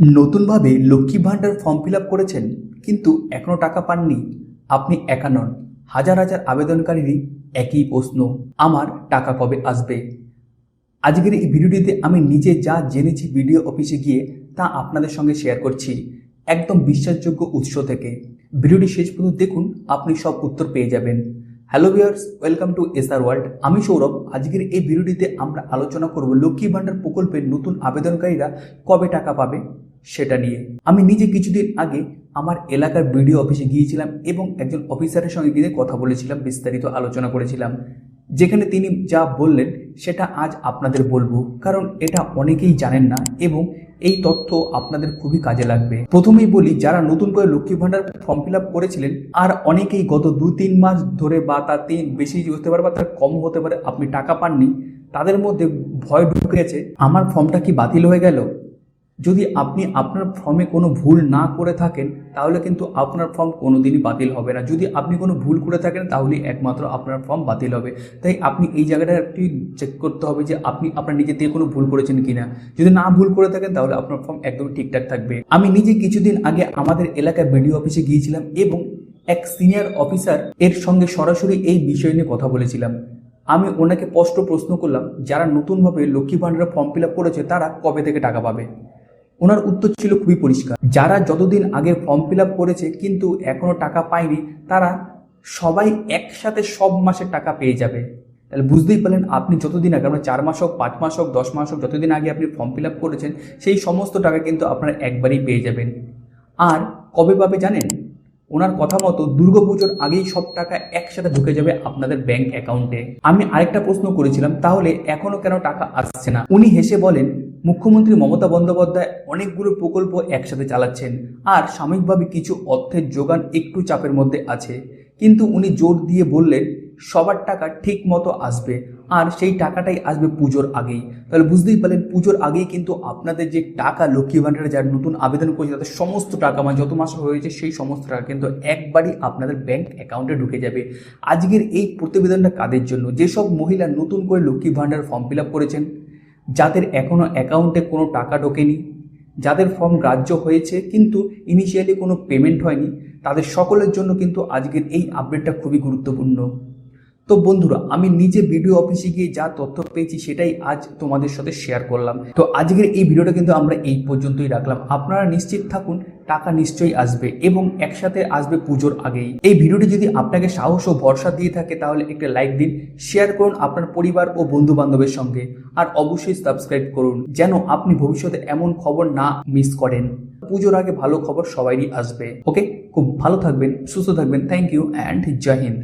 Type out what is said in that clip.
নতুনভাবে Lakshmi Bhandar form fill up করেছেন, কিন্তু এখনও টাকা পাননি। আপনি একা নন। হাজার হাজার আবেদনকারীরই একই প্রশ্ন, আমার টাকা কবে আসবে? আজকের এই ভিডিওটিতে আমি নিজে যা জেনেছি ভিডিও অফিসে গিয়ে তা আপনাদের সঙ্গে শেয়ার করছি, একদম বিশ্বাসযোগ্য উৎস থেকে। ভিডিওটি শেষ পর্যন্ত দেখুন, আপনি সব উত্তর পেয়ে যাবেন। Hello viewers welcome to S R world আমি সৌরভ, আজকের এই ভিডিওটিতে আমরা আলোচনা করব লক্ষ্মী ভাণ্ডার প্রকল্পের নতুন আবেদনকারীরা কবে টাকা পাবে সেটা নিয়ে। আমি নিজে কিছুদিন আগে আমার এলাকার বিডিও অফিসে গিয়েছিলাম এবং একজন অফিসারের সঙ্গে গিয়ে কথা বলেছিলাম, বিস্তারিত আলোচনা করেছিলাম, যেখানে তিনি যা বললেন সেটা আজ আপনাদের বলব, কারণ এটা অনেকেই জানেন না এবং এই তথ্য আপনাদের খুবই কাজে লাগবে। প্রথমেই বলি, যারা নতুন করে Lakshmi Bhandar form fill up করেছিলেন, আর অনেকেই গত দু তিন মাস ধরে বা তার তিন, বেশি হতে পারে বা তার কম হতে পারে, আপনি টাকা পাননি, তাদের মধ্যে ভয় ঢুকে গেছে, আমার ফর্মটা কি বাতিল হয়ে গেল? যদি আপনি আপনার ফর্মে কোনো ভুল না করে থাকেন, তাহলে কিন্তু আপনার ফর্ম কোনো দিনই বাতিল হবে না। যদি আপনি কোনো ভুল করে থাকেন তাহলে একমাত্র আপনার ফর্ম বাতিল হবে। তাই আপনি এই জায়গাটা একটু চেক করতে হবে যে আপনি আপনার নিজে থেকে কোনো ভুল করেছেন কিনা। যদি না ভুল করে থাকেন, তাহলে আপনার ফর্ম একদম ঠিকঠাক থাকবে। আমি নিজে কিছুদিন আগে আমাদের এলাকায় বিডিও অফিসে গিয়েছিলাম এবং এক সিনিয়র অফিসার এর সঙ্গে সরাসরি এই বিষয় নিয়ে কথা বলেছিলাম। আমি ওনাকে স্পষ্ট প্রশ্ন করলাম, যারা নতুনভাবে লক্ষ্মী ভাণ্ডারের ফর্ম ফিল আপ করেছে, তারা কবে থেকে টাকা পাবে? ওনার উত্তর ছিল খুবই পরিষ্কার। যারা যতদিন আগে ফর্ম ফিল আপ করেছে কিন্তু এখনও টাকা পায়নি, তারা সবাই একসাথে সব মাসের টাকা পেয়ে যাবে। তাহলে বুঝতেই পারলেন, আপনি যতদিন আগে আপনার চার মাস হোক, পাঁচ মাস হোক, দশ মাস হোক, যতদিন আগে আপনি ফর্ম ফিল আপ করেছেন, সেই সমস্ত টাকা কিন্তু আপনারা একবারেই পেয়ে যাবেন। আর কবে পাবে জানেন? ওনার কথা মতো দুর্গাপুজোর আগেই সব টাকা একসাথে ঢুকে যাবে আপনাদের ব্যাংক অ্যাকাউন্টে আমি আরেকটা প্রশ্ন করেছিলাম, তাহলে এখনও কেন টাকা আসছে না? উনি হেসে বলেন মুখ্যমন্ত্রী মমতা বন্দ্যোপাধ্যায় অনেকগুলো প্রকল্প একসাথে চালাচ্ছেন আর সাময়িকভাবে কিছু অর্থের যোগান একটু চাপের মধ্যে আছে। কিন্তু উনি জোর দিয়ে বললেন, সবার টাকা ঠিক মতো আসবে আর সেই টাকাটাই আসবে পুজোর আগেই। তাহলে বুঝতেই পারলেন, পুজোর আগেই কিন্তু আপনাদের যে টাকা লক্ষ্মী ভাণ্ডারে যারা নতুন আবেদন করেছে, তাদের সমস্ত টাকা মানে যত মাস হয়েছে সেই সমস্ত টাকা কিন্তু একবারই আপনাদের ব্যাংক অ্যাকাউন্টে ঢুকে যাবে। আজকের এই প্রতিবেদনটা কাদের জন্য? যেসব মহিলা নতুন করে Lakshmi Bhandar form fill up করেছেন যাদের এখনও অ্যাকাউন্টে কোনো টাকা ঢোকেনি, যাদের ফর্ম গ্রাহ্য হয়েছে কিন্তু ইনিশিয়ালি কোনো পেমেন্ট হয়নি, তাদের সকলের জন্য কিন্তু আজকের এই আপডেটটা খুবই গুরুত্বপূর্ণ। তো বন্ধুরা, আমি নিজে ভিডিও অফিসে গিয়ে যা তথ্য পেয়েছি সেটাই আজ তোমাদের সাথে শেয়ার করলাম। তো আজকের এই ভিডিওটা কিন্তু আমরা এই পর্যন্তই রাখলাম। আপনারা নিশ্চিত থাকুন, টাকা নিশ্চয়ই আসবে এবং একসাথে আসবে পুজোর আগেই। এই ভিডিওটি যদি আপনাকে সাহস ও ভরসা দিয়ে থাকে, তাহলে একটা লাইক দিন শেয়ার করুন আপনার পরিবার ও বন্ধু বান্ধবের সঙ্গে আর অবশ্যই সাবস্ক্রাইব করুন, যেন আপনি ভবিষ্যতে এমন খবর না মিস করেন। পুজোর আগে ভালো খবর সবারই আসবে। ওকে খুব ভালো থাকবেন, সুস্থ থাকবেন। Thank you and Jai Hind